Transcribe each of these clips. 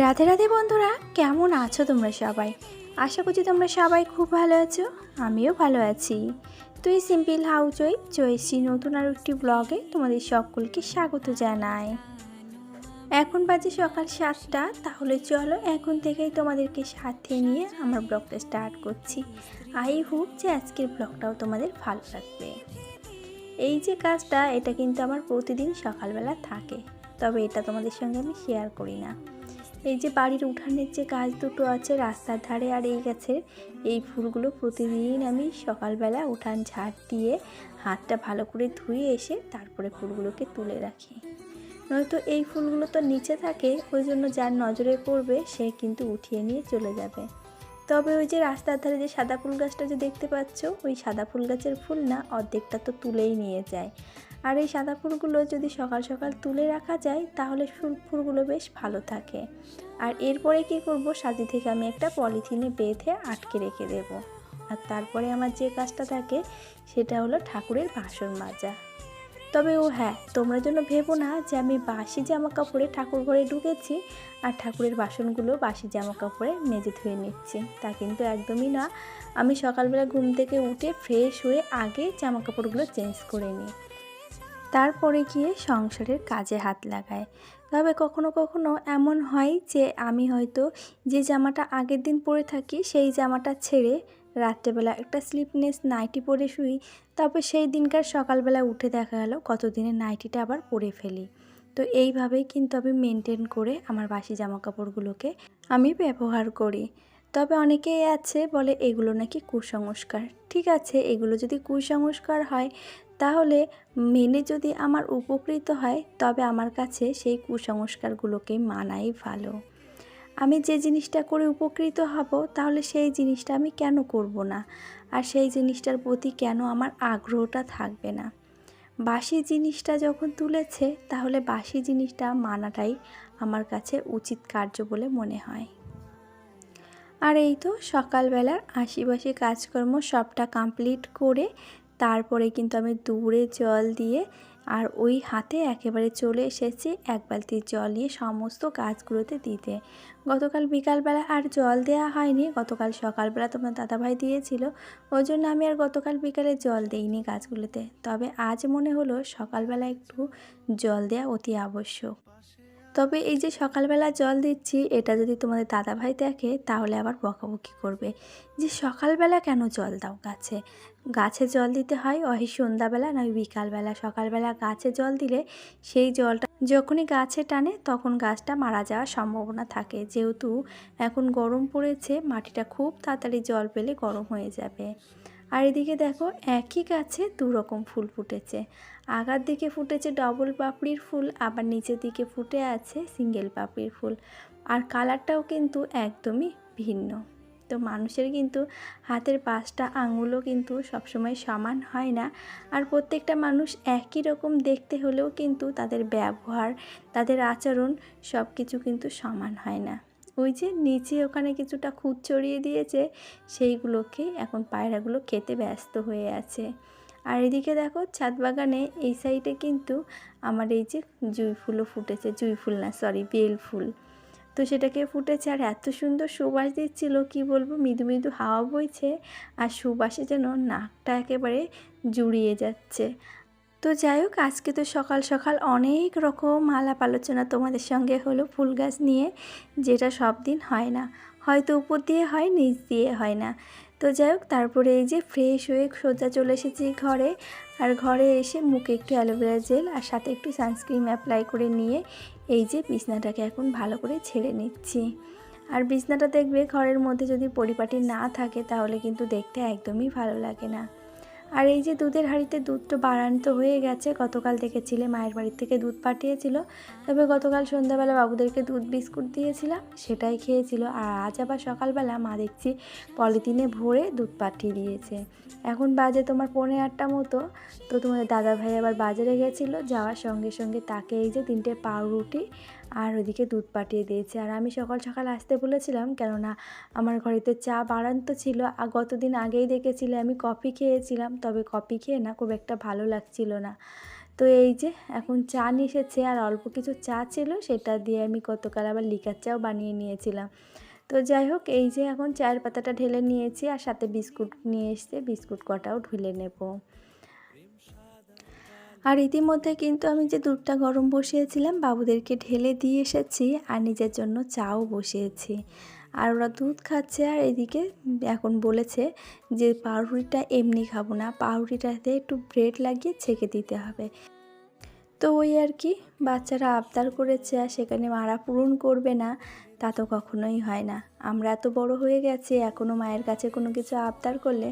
রাধে রাধে বন্ধুরা, কেমন আছো তোমরা সবাই? আশা করছি তোমরা সবাই খুব ভালো আছো, আমিও ভালো আছি। তুই সিম্পল হাউস ওই চয়েছি নতুন আর একটি ব্লগে তোমাদের সকলকে স্বাগত জানাই। এখন বাজে সকাল সাতটা, তাহলে চলো এখন থেকেই তোমাদেরকে সাথে নিয়ে আমার ব্লগটা স্টার্ট করছি। আই হোপ যে আজকের ব্লগটাও তোমাদের ভালো লাগবে। এই যে কাজটা, এটা কিন্তু আমার প্রতিদিন সকালবেলা থাকে, তবে এটা তোমাদের সঙ্গে আমি শেয়ার করি না। এই যে বাড়ির উঠানের যে গাছ দুটো আছে রাস্তার ধারে আর এই গাছের, এই ফুলগুলো প্রতিদিন আমি সকালবেলা উঠান ঝাড় দিয়ে হাতটা ভালো করে ধুয়ে এসে তারপরে ফুলগুলোকে তুলে রাখি। নয়তো এই ফুলগুলো তো নিচে থাকে, ওই জন্য যার নজরে পড়বে সে কিন্তু উঠিয়ে নিয়ে চলে যাবে। তবে ওই যে রাস্তার ধারে যে সাদা ফুল গাছটা যে দেখতে পাচ্ছ, ওই সাদা ফুল গাছের ফুল না, অর্ধেকটা তো তুলেই নিয়ে যায়। আর এই সাদা ফুলগুলো যদি সকাল সকাল তুলে রাখা যায়, তাহলে ফুল ফুলগুলো বেশ ভালো থাকে। আর এরপরে কি করব? সাজি থেকে আমি একটা পলিথিনে বেঁধে আটকে রেখে দেব। আর তারপরে আমার যে কাজটা থাকে, সেটা হলো ঠাকুরের বাসন মাজা। তবে ও হ্যাঁ তোমরা জন্য ভেবো না যে আমি বাসি জামা কাপড়ে ঠাকুর ঘরে ঢুকেছি আর ঠাকুরের বাসনগুলো বাসি জামা কাপড়ে মেজে ধুয়ে নিচ্ছি। তা কিন্তু একদমই না। আমি সকালবেলা ঘুম থেকে উঠে ফ্রেশ হয়ে আগে জামা কাপড়গুলো চেঞ্জ করে নিই। তারপরে গিয়ে সংসারের কাজে হাত লাগায়। তবে কখনো কখনো এমন হয় যে, আমি হয়তো যে জামাটা আগের দিন পরে থাকি, সেই জামাটা ছেড়ে রাত্রেবেলা একটা স্লিপনেস নাইটি পরে শুই। তারপর সেই দিনকার সকালবেলা উঠে দেখা গেল, কতদিনের নাইটিটা আবার পরে ফেলি। তো এইভাবেই কিন্তু আমি মেনটেন করে আমার বাসি জামা কাপড়গুলোকে আমি ব্যবহার করি। তবে অনেকেই আছে বলে এগুলো নাকি কুসংস্কার। ঠিক আছে, এগুলো যদি কুসংস্কার হয়, তাহলে মেনে যদি আমার উপকৃত হয়, তবে আমার কাছে সেই কুসংস্কারগুলোকে মানাই ভালো। আমি যে জিনিসটা করে উপকৃত হব, তাহলে সেই জিনিসটা আমি কেন করব না? আর সেই জিনিসটার প্রতি কেন আমার আগ্রহটা থাকবে না? বাসি জিনিসটা যখন তুলেছে, তাহলে বাসি জিনিসটা মানাটাই আমার কাছে উচিত কার্য বলে মনে হয়। আর এই তো সকালবেলার আশিবাসি কাজকর্ম সবটা কমপ্লিট করে তারপরে কিন্তু আমি দূরে জল দিয়ে আর ওই হাতে একেবারে চলে এসেছি এক বালতি জল নিয়ে সমস্ত গাছগুলোতে দিতে। গতকাল বিকালবেলা আর জল দেওয়া হয়নি, গতকাল সকালবেলা তোমার দাদাভাই দিয়েছিল, ওই জন্য আমি আর গতকাল বিকালে জল দিইনি গাছগুলোতে তবে আজ মনে হলো সকালবেলা একটু জল দেওয়া অতি আবশ্যক। তবে এই যে সকালবেলা জল দিচ্ছি, এটা যদি তোমাদের দাদা ভাই দেখে, তাহলে আবার বকাবকি করবে। যে সকালবেলা কেন জল দাও গাছে? গাছে জল দিতে হয় ওই সন্ধ্যাবেলা নয় বিকালবেলা। সকালবেলা গাছে জল দিলে সেই জলটা যখনই গাছে টানে, তখন গাছটা মারা যাওয়ার সম্ভাবনা থাকে। যেহেতু এখন গরম পড়েছে, মাটিটা খুব তাড়াতাড়ি জল পেলে গরম হয়ে যাবে। আর এদিকে দেখো, একই গাছে দু রকম ফুল ফুটেছে। আগার দিকে ফুটেছে ডবল পাপড়ির ফুল, আবার নিচের দিকে ফুটে আছে সিঙ্গেল পাপড়ির ফুল। আর কালারটাও কিন্তু একদমই ভিন্ন। তো মানুষের কিন্তু হাতের পাঁচটা আঙুলও কিন্তু সবসময় সমান হয় না। আর প্রত্যেকটা মানুষ একই রকম দেখতে হলেও কিন্তু তাদের ব্যবহার, তাদের আচরণ সব কিছু কিন্তু সমান হয় না। ওই যে নিচে ওখানে কিছুটা খুদ ছড়িয়ে দিয়েছে, সেইগুলোকে এখন পায়রাগুলো খেতে ব্যস্ত হয়ে আছে। আর এদিকে দেখো ছাদ বাগানে এই সাইডে কিন্তু আমার এই যে জুই ফুলও ফুটেছে, জুই ফুল না সরি বেল ফুল। তো সেটাকে ফুটেছে আর এত সুন্দর সুবাস দিচ্ছিল, কি বলব, মৃদু মৃদু হাওয়া বইছে আর সুবাসে যেন নাকটা একেবারে জুড়িয়ে যাচ্ছে। তো যাই হোক, আজকে তো সকাল সকাল অনেক রকম আলাপ আলোচনা তোমাদের সঙ্গে হলো ফুল গাছ নিয়ে, যেটা সব দিন হয় না। হয়তো উপর দিয়ে হয়, নিচ দিয়ে হয় না। তো যাই হোক, তারপরে এই যে ফ্রেশ হয়ে সোজা চলে এসেছি ঘরে। আর ঘরে এসে মুখে একটু অ্যালোভেরা জেল আর সাথে একটু সানস্ক্রিন অ্যাপ্লাই করে নিয়ে এই যে বিছনাটাকে এখন ভালো করে ছেড়ে নিচ্ছি। আর বিছনাটা দেখবে ঘরের মধ্যে যদি পরিপাটি না থাকে, তাহলে কিন্তু দেখতে একদমই ভালো লাগে না। আর এই যে দুধের হাঁড়িতে দুধটা বাড়ান্ত হয়ে গেছে, গতকাল দেখেছিলে মায়ের বাড়ির থেকে দুধ পাঠিয়েছিল। তবে গতকাল সন্ধ্যাবেলা বাবুদেরকে দুধ বিস্কুট দিয়েছিলাম, সেটাই খেয়েছিল। আর আজ আবার সকালবেলা মা দেখছি পলিথিনে ভরে দুধ পাঠিয়ে দিয়েছে। এখন বাজে তোমার পৌনে আটটা মতো, তো তোমাদের দাদা ভাই আবার বাজারে গেছিল, যাওয়ার সঙ্গে সঙ্গে তাকে এই যে তিনটে পাউরুটি আর ওদিকে দুধ পাঠিয়ে দিয়েছে। আর আমি সকাল সকাল আসতে বলেছিলাম, কেননা আমার ঘরেতে চা বাড়ান্ত ছিল। আর গতদিন আগেই দেখেছিলে আমি কফি খেয়েছিলাম, তবে কফি খেয়ে না খুব একটা ভালো লাগছিল না। তো এই যে এখন চা নিয়ে এসেছে, আর অল্প কিছু চা ছিল, সেটা দিয়ে আমি গতকাল আবার লিকার চাও বানিয়ে নিয়েছিলাম। তো যাই হোক, এই যে এখন চায়ের পাতাটা ঢেলে নিয়েছি, আর সাথে বিস্কুট নিয়ে এসছে, বিস্কুট কটাও ঢুলে নেব। আর ইতিমধ্যে কিন্তু আমি যে দুধটা গরম বসিয়েছিলাম, বাবুদেরকে ঢেলে দিয়ে এসেছি আর নিজের জন্য চাও বসিয়েছি। আর ওরা দুধ খাচ্ছে আর এদিকে এখন বলেছে যে পাউরুটিটা এমনি খাব না, পাউরুটিটাতে একটু ব্রেড লাগিয়ে ছেঁকে দিতে হবে। তো ওই আর কি, বাচ্চারা আবদার করেছে আর সেখানে মারা পূরণ করবে না, তা তো কখনোই হয় না। আমরা এত বড় হয়ে গেছি এখনও মায়ের কাছে কোনো কিছু আবদার করলে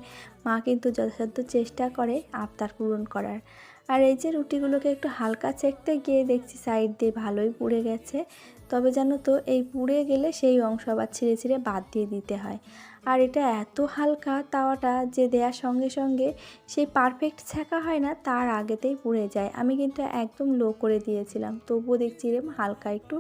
মা কিন্তু যথাসাধ্য চেষ্টা করে আবদার পূরণ করার। আর এই যে রুটিগুলোকে একটু হালকা চেকতে গিয়ে দেখছি সাইড দিয়ে ভালোই পুড়ে গেছে। তবে জানো তো, এই পুড়ে গেলে সেই অংশ আবার ছিঁড়ে ছিঁড়ে বাদ দিয়ে দিতে হয়। আর এটা এত হালকা তাওয়াটা যে দেওয়ার সঙ্গে সঙ্গে সেই পারফেক্ট ছেঁকা হয় না, তার আগেতেই পুড়ে যায়। আমি কিন্তু একদম লো করে দিয়েছিলাম, তবুও দেখছি এরম হালকা একটু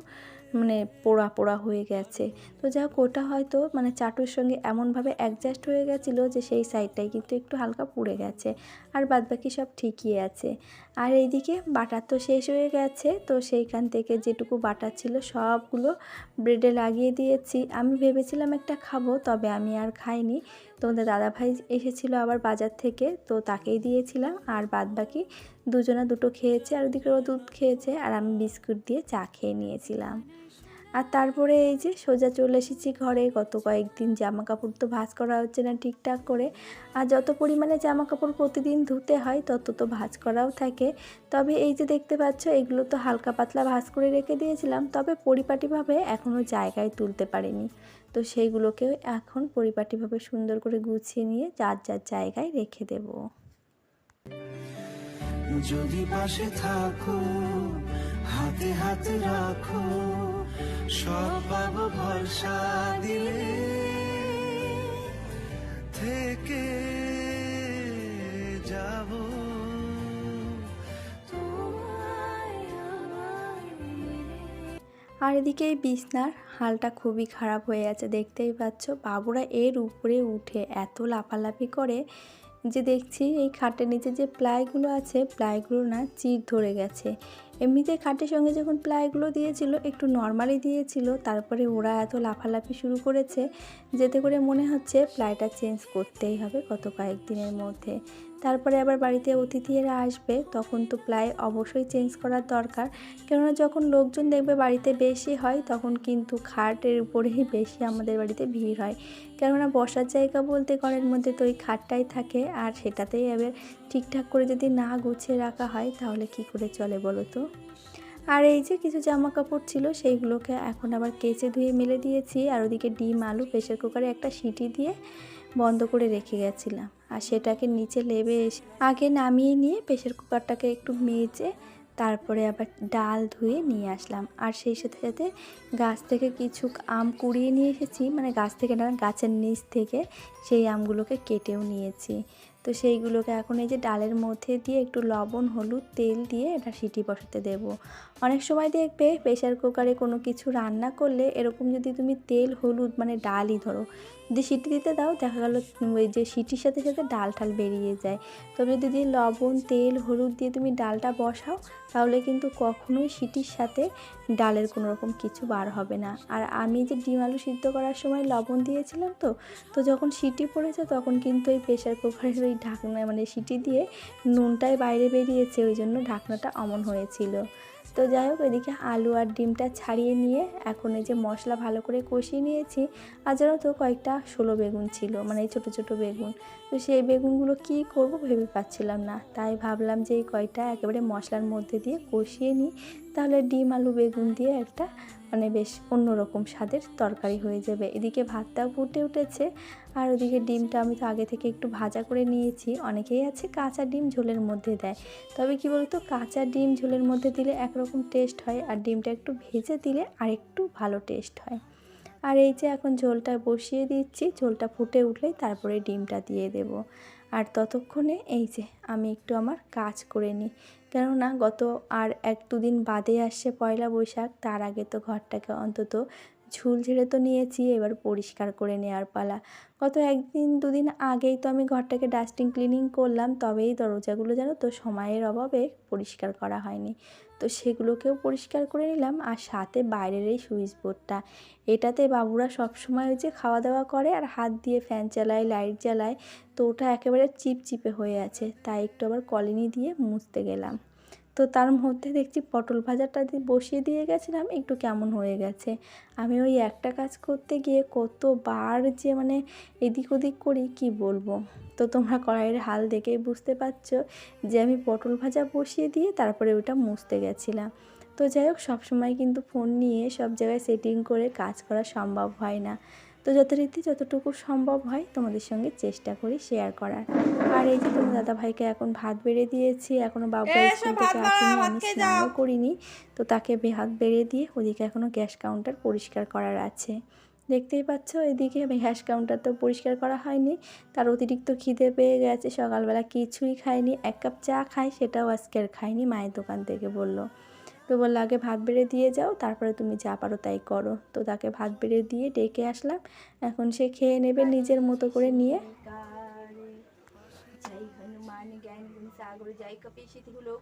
মানে পোড়া পোড়া হয়ে গেছে। তো যা ওটা হয়তো মানে চাটুর সঙ্গে এমনভাবে অ্যাডজাস্ট হয়ে গেছিল যে সেই সাইডটাই কিন্তু একটু হালকা পুড়ে গেছে। আর বাদবাকি সব ঠিকই আছে। আর এইদিকে বাটার তো শেষ হয়ে গেছে, তো সেইখান থেকে যেটুকু বাটার ছিল সবগুলো ব্রেডে লাগিয়ে দিয়েছি। আমি ভেবেছিলাম একটা খাব, তবে আমি আর খাইনি। তোমাদের দাদাভাই এসেছিল আবার বাজার থেকে, তো তাকেই দিয়েছিলাম। আর বাদবাকি দুজনা দুটো খেয়েছে, আর ওদিকে দুধ খেয়েছে, আর আমি বিস্কুট দিয়ে চা খেয়ে নিয়েছিলাম। আর তারপরে এই যে সোজা চলে এসেছি ঘরে। গত কয়েকদিন জামা কাপড় তো ভাঁজ করা হচ্ছে না ঠিকঠাক করে। আর যত পরিমাণে জামা কাপড় প্রতিদিন ধুতে হয়, তত তো ভাঁজ করাও থাকে। তবে এই যে দেখতে পাচ্ছ, এগুলো তো হালকা পাতলা ভাঁজ করে রেখে দিয়েছিলাম, তবে পরিপাটিভাবে এখনও জায়গায় তুলতে পারিনি। তো সেইগুলোকেও এখন পরিপাটিভাবে সুন্দর করে গুছিয়ে নিয়ে যার যার জায়গায় রেখে দেবো। যদি পাশে থাকো, হাতে হাতে রাখো সব ভরসা দিলে থেকে যাব। আর এদিকে এই বিছনার হালটা খুবই খারাপ হয়ে আছে, দেখতেই পাচ্ছ। বাবুরা এর উপরে উঠে এত লাফালাফি করে যে দেখছি এই খাটের নিচে যে প্লাইগুলো আছে, প্লাইগুলো না চির ধরে গেছে। এমনিতে খাটের সঙ্গে যখন প্লাইগুলো দিয়েছিল, একটু নর্মালি দিয়েছিল, তারপরে ওরা এত লাফালাফি শুরু করেছে, যেতে করে মনে হচ্ছে প্লাইটা চেঞ্জ করতেই হবে গত কয়েকদিনের মধ্যে। তারপরে আবার বাড়িতে অতিথিরা আসবে, তখন তো প্লাই অবশ্যই চেঞ্জ করার দরকার। কেননা যখন লোকজন দেখবে বাড়িতে বেশি হয়, তখন কিন্তু খাটের উপরেই বেশি আমাদের বাড়িতে ভিড় হয়। কেননা বসার জায়গা বলতে ঘরের মধ্যে তো ওই খাটটাই থাকে, আর সেটাতেই এবার ঠিকঠাক করে যদি না গুছিয়ে রাখা হয়, তাহলে কি করে চলে বলো তো? আর এই যে কিছু জামা কাপড় ছিল, সেইগুলোকে এখন আবার কেচে ধুয়ে মেলে দিয়েছি, আর ওদিকে ডিম, আলু প্রেশার কুকারে একটা সিটি দিয়ে বন্ধ করে রেখে গেছিলাম। আর সেটাকে নিচে লেবে এসে আগে নামিয়ে নিয়ে প্রেশার কুকারটাকে একটু মেজে তারপরে আবার ডাল ধুয়ে নিয়ে আসলাম। আর সেই সাথে সাথে গাছ থেকে কিছু আম কুড়িয়ে নিয়ে এসেছি। মানে গাছ থেকে না, গাছের নিচ থেকে সেই আমগুলোকে কেটেও নিয়েছি। তো সেইগুলোকে এখন এই যে ডালের মধ্যে দিয়ে একটু লবণ, হলুদ, তেল দিয়ে এটা সিটি বসাতে দেব। অনেক সময় দেখবে প্রেশার কুকারে কোনো কিছু রান্না করলে এরকম যদি তুমি তেল, হলুদ মানে ডালই ধরো যদি সিটি দিতে দাও, দেখা গেলো ওই যে সিটির সাথে সাথে ডাল ঠাল বেরিয়ে যায়। তবে যদি লবণ, তেল, হলুদ দিয়ে তুমি ডালটা বসাও, তাহলে কিন্তু কখনোই সিটির সাথে ডালের কোনো রকম কিছু বার হবে না। আর আমি যে ডিম আলু সিদ্ধ করার সময় লবণ দিয়েছিলাম তো তো যখন সিটি পড়েছে তখন কিন্তু ওই প্রেশার কুকারের ওই ঢাকনা মানে সিটি দিয়ে নুনটাই বাইরে বেরিয়েছে, ওই জন্য ঢাকনাটা অমন হয়েছিল। তো যাই হোক, এদিকে আলু আর ডিমটা ছাড়িয়ে নিয়ে এখন এই যে মশলা ভালো করে কষিয়ে নিয়েছি। আর যেন তো, কয়েকটা ষোলো বেগুন ছিল মানে ছোটো ছোটো বেগুন। তো সেই বেগুনগুলো কি করব ভেবে পাচ্ছিলাম না। তাই ভাবলাম যে এই কয়টা একেবারে মশলার মধ্যে দিয়ে কষিয়ে নিই। তাহলে ডিম, আলু, বেগুন দিয়ে একটা মানে বেশ অন্যরকম স্বাদের তরকারি হয়ে যাবে। এদিকে ভাতটাও ফুটে উঠেছে। আর ওদিকে ডিমটা আমি তো আগে থেকে একটু ভাজা করে নিয়েছি। অনেকেই আছে কাঁচা ডিম ঝোলের মধ্যে দেয়। তবে কি বলতো, কাঁচা ডিম ঝোলের মধ্যে দিলে একরকম টেস্ট হয় আর ডিমটা একটু ভেজে দিলে আরেকটু ভালো টেস্ট হয়। আর এই যে এখন ঝোলটা বসিয়ে দিচ্ছি, ঝোলটা ফুটে উঠলেই তারপরে ডিমটা দিয়ে দেব। আর ততক্ষণে এই যে আমি একটু আমার কাজ করে নিই। কেননা গত আর এক দুদিন বাদে আসছে পয়লা বৈশাখ, তার আগে তো ঘরটাকে অন্তত ঝুল ঝেড়ে তো নিয়েছি, এবার পরিষ্কার করে নেওয়ার পালা। গত একদিন দুদিন আগেই তো আমি ঘরটাকে ডাস্টিং ক্লিনিং করলাম, তবেই দরজাগুলো জানো তো সময়ের অভাবে পরিষ্কার করা হয়নি। তো সেগুলোকেও পরিষ্কার করে নিলাম আর সাথে বাইরের এই সুইচ বোর্ডটা। এটাতে বাবুরা সব সময় যে খাওয়া দাওয়া করে আর হাত দিয়ে ফ্যান চালায়, লাইট জ্বালায়, তো ওটা একেবারে চিপচিপে হয়ে আছে। তাই একটু আবার কলিনি দিয়ে মুছতে গেলাম। তো তার মধ্যে দেখছি পটল ভাজাটা বসিয়ে দিয়ে গেছিলাম, একটু কেমন হয়ে গেছে। আমি ওই একটা কাজ করতে গিয়ে কতবার যে মানে এদিক ওদিক করি, কি বলব? তো তোমরা কড়াইয়ের হাল দেখেই বুঝতে পারছ যে আমি পটল ভাজা বসিয়ে দিয়ে তারপরে ওটা মুছতে গেছিলাম। তো যাই হোক সবসময় কিন্তু ফোন নিয়ে সব জায়গায় সেটিং করে কাজ করা সম্ভব হয় না। তো যথারীতি যতটুকু সম্ভব হয় তোমাদের সঙ্গে চেষ্টা করি শেয়ার করার। আর এই যে তোমার দাদা ভাইকে এখন ভাত বেড়ে দিয়েছি এখনও বাবু স্কুল থেকে আসেনি আমি স্নানও করিনি। তো তাকে ভাত বেড়ে দিয়ে ওদিকে এখনও গ্যাস কাউন্টার পরিষ্কার করার আছে। দেখতেই পাচ্ছ, এদিকে হ্যাশ কাউন্টার তো পরিষ্কার করা হয়নি। তার অতিরিক্ত খিদে পেয়ে গেছে, সকালবেলা কিছুই খায়নি এক কাপ চা খায় সেটাও আজকের খায়নি মায়ের দোকান থেকে বলল। তো বলল, আগে ভাত বেড়ে দিয়ে যাও, তারপরে তুমি যা পারো তাই করো। তো তাকে ভাত বেড়ে দিয়ে ডেকে আসলাম। এখন সে খেয়ে নেবে নিজের মতো করে নিয়ে। జాగుడు జైకపి శిథిగులో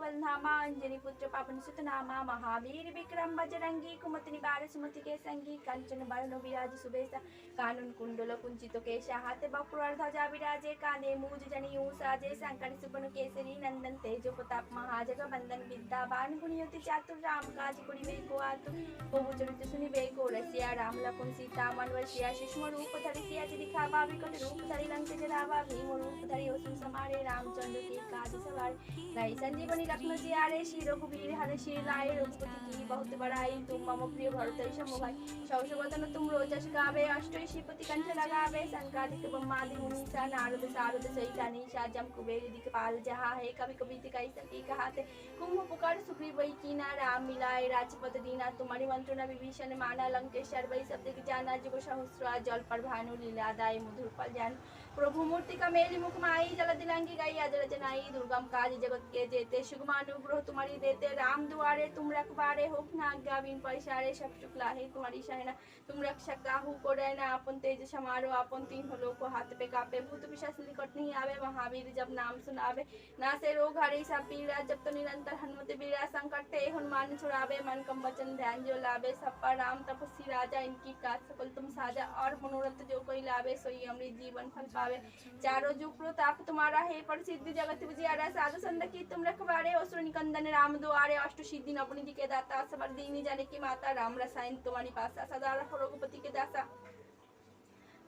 पल नामा, अंजनी पुत्र पापन పాపన नामा, महावीर विक्रम बजरंगी కుమతిని బాల सुमति के संगी कंचन बरण विराज सुबेसा, कानन कुंडल कुंचित केश, हाथ बकुरार ध्वजा विराजे काने मूज जनियू साजे संकट सुबन केसरी, नंदन तेजो प्रताप महाजग बंदन विद्या बान गुणियति चातुर, राम काज गुणि वे को आतु प्रभु चरित सुनि वे को रसिया, राम लखन सीता, मन वसिया सूक्ष्म रूप धरि सिया दिखावा विकट रूप धरि लंक जरावा, भीम रूप धरि ओसुन समारे। সমারে रामचंद्र के काज सवार लाई संजीवनी रत्न जियारे श्री रघुवीर हर श्री लाए रघुपति की बहुत बड़ाई तुम मम प्रिय भरत शमु भाई सौष वदन तुम रोजस गावे अष्ट श्रीपति कंठ लगावे संकादिक ब्रह्मादि मुनीसा नारद सारद सहिता निशा जम कुबेर दिखपाल जहाँ है कभी कभी दिखाई सकी कहाते कुंभ पुकार सुग्रीव वही कीना राम मिलाए राजपद दीना तुम्हारी मंत्रणा विभीषण माना लंकेश्वर वही शब्द की जाना जुग सहस्र जल पर भानु लीला दाय मधुर फल जान प्रभु मूर्ति का मेरी मुख माई जल दिलांगी गई अजर जनाई, दुर्गम काज जगत के जेते सुगमानुग्रह तुम्हारी देते, राम दुआरे तुम रखबारे हो ना आज्ञा बिन पैसारे सब शुक्ला है तुम्हारी शहना तुम रक्षक काहू को रहना अपन तेज समारो अपन तीन हो को हाथ पे कापे, भूत पिशाच निकट नहीं आवे, महावीर जब नाम सुनावे, ना से रोग हरे सब पीड़ा, जब तो निरंतर हनुमत बीरा संकट ते हनुमान छुड़ावे, मन कम वचन ध्यान जो लावे सब पर राम तपस्वी राजा, इनकी काज सकल तुम साजा, और मनोरथ जो कोई लावे, सोई अमृत जीवन फल पावे चारों जुग प्रताप तुम्हारा है प्रसिद्ध जगत विजयारा साधु संत की तुम रखवारे असुर निकंदन राम द्वारे अष्ट सिद्धि नवनी जी के दाता सबर दीनी जाने की माता राम रसायन तुम्हारी पासा सदा रघुपति के दासा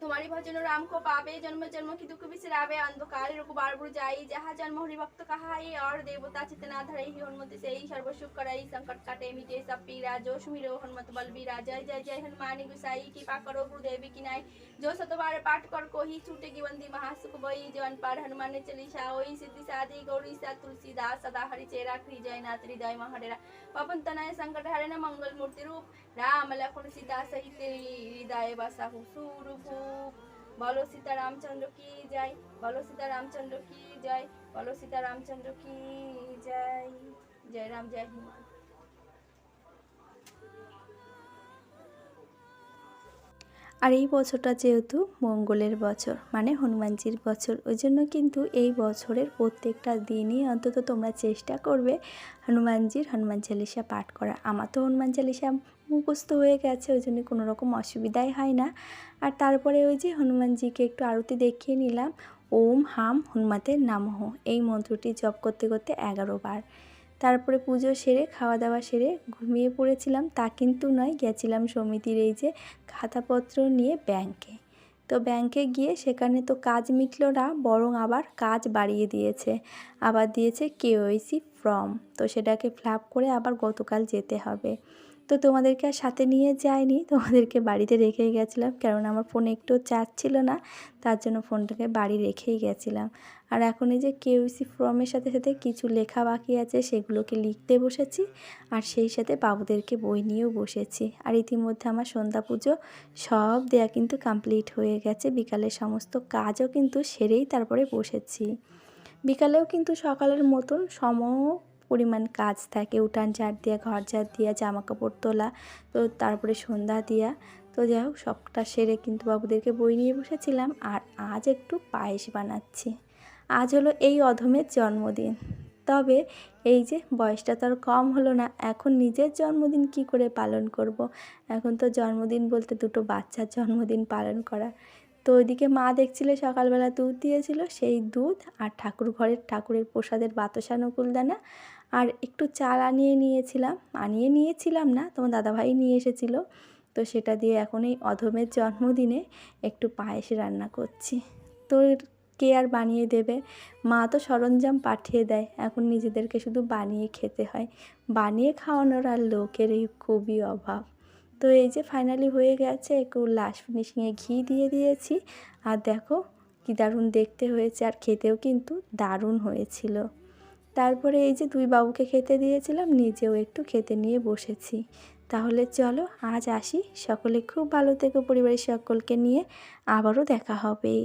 तुम्हारी भजन राम को पावे जन्म जन्म की दुख बिसरावे, अंधकार रघुबार बुर जाई। जहाँ जन्म हरि भक्त कहाई और देवता चितना धरई ही हनुमत से ही। सर्व सुख करई, संकट काटे, मिटे सब पीरा जो सुमिरो हनुमत बलबीरा जय जय जय, हनुमानी गुसाई। कृपा करो गुरुदेवी की नाई। जो सतबार पाठ कर को ही छूटेगी बंदी, महासुख बई। जो अनपार हनुमान ने चली ओई सिद्धि साधी गौरी सा तुलसीदास, सदा हरि चेरा श्री जयनाथ हृदय महाडेरा। पवन तनय, संकट हरे न मंगल मूर्ति रूप। রাম লক্ষণ সীতা সহিত হৃদয়ে বাসা সুরূপ বলো সীতা রামচন্দ্র কি যায় বলো সীতা রামচন্দ্র কি যায় বলো সীতা রামচন্দ্র কি যাই জয় রাম জয় হনুমান আর এই বছরটা যেহেতু মঙ্গলের বছর মানে হনুমানজির বছর, ওই জন্য কিন্তু এই বছরের প্রত্যেকটা দিনই অন্তত তোমরা চেষ্টা করবে হনুমানজির হনুমান চালিসা পাঠ করা আমার তো হনুমান চালিসা মুখস্থ হয়ে গেছে, ওই জন্য কোনো রকম অসুবিধাই হয় না। আর তারপরে ওই যে হনুমানজিকে একটু আরতি দেখিয়ে নিলাম। ওম হাম হনুমাতের নামহ, এই মন্ত্রটি জপ করতে করতে এগারো বার। তারপরে পুজো সেরে খাওয়া দাওয়া সেরে ঘুমিয়ে পড়েছিলাম, তা কিন্তু নয়, গেছিলাম সমিতির এই যে খাতাপত্র নিয়ে ব্যাংকে। তো ব্যাংকে গিয়ে সেখানে তো কাজ মিটলো না, বরং আবার কাজ বাড়িয়ে দিয়েছে। আবার দিয়েছে কেওয়াইসি ফর্ম, তো সেটাকে ফ্ল্যাপ করে আবার গতকাল যেতে হবে। তো তোমাদেরকে আর সাথে নিয়ে যাইনি, তোমাদেরকে বাড়িতে রেখেই গেছিলাম। কেননা আমার ফোনে একটু চার্জ ছিল না, তার জন্য ফোনটাকে বাড়ি রেখেই গেছিলাম। আর এখন এই যে কেউসি ফর্মের সাথে সাথে কিছু লেখা বাকি আছে, সেগুলোকে লিখতে বসেছি। আর সেই সাথে বাবুদেরকে বই নিয়েও বসেছি। আর ইতিমধ্যে আমার সন্ধ্যা পুজো সব দেয়া কিন্তু কমপ্লিট হয়ে গেছে। বিকালের সমস্ত কাজও কিন্তু সেরেই তারপরে বসেছি। বিকালেও কিন্তু সকালের মতন সম পরিমাণ কাজ থাকে, উঠান ঝাড় দেওয়া ঘর ঝাড় দেওয়া জামা কাপড় তোলা, তো তারপরে সন্ধ্যা দেওয়া তো যাই হোক, সবটা সেরে কিন্তু বাবুদেরকে বই নিয়ে বসেছিলাম আর আজ একটু পায়েস বানাচ্ছি। আজ হলো এই অধমের জন্মদিন। তবে এই যে বয়সটা তো আর কম হলো না, এখন নিজের জন্মদিন কি করে পালন করব। এখন তো জন্মদিন বলতে দুটো বাচ্চার জন্মদিন পালন করা। তো ওইদিকে মা দেখছিল সকালবেলা দুধ দিয়েছিল, সেই দুধ আর ঠাকুর ঘরের, ঠাকুরের প্রসাদের বাতাসা নকুলদানা আর একটু চাল আনিয়ে নিয়েছিলাম। আনিয়ে নিয়েছিলাম না, তোমার দাদাভাই নিয়ে এসেছিল। তো সেটা দিয়ে এখন এই অধমের জন্মদিনে একটু পায়েস রান্না করছি। তো কে আর বানিয়ে দেবে? মা তো সরঞ্জাম পাঠিয়ে দেয়। এখন নিজেদেরকে শুধু বানিয়ে খেতে হয়। বানিয়ে খাওয়ানোর আর লোকের এই খুবই অভাব। তো এই যে ফাইনালি হয়ে গেছে, একটু লাস্ট ফিনিশিংয়ে ঘি দিয়ে দিয়েছি। আর দেখো কি দারুণ দেখতে হয়েছে। আর খেতেও কিন্তু দারুণ হয়েছিল। তারপরে এই যে দুই বাবুকে খেতে দিয়েছিলাম, নিজেও একটু খেতে নিয়ে বসেছি। তাহলে চলো, আজ আসি। সকলে খুব ভালো থেকো পরিবারের সকলকে নিয়ে। আবারও দেখা হবে।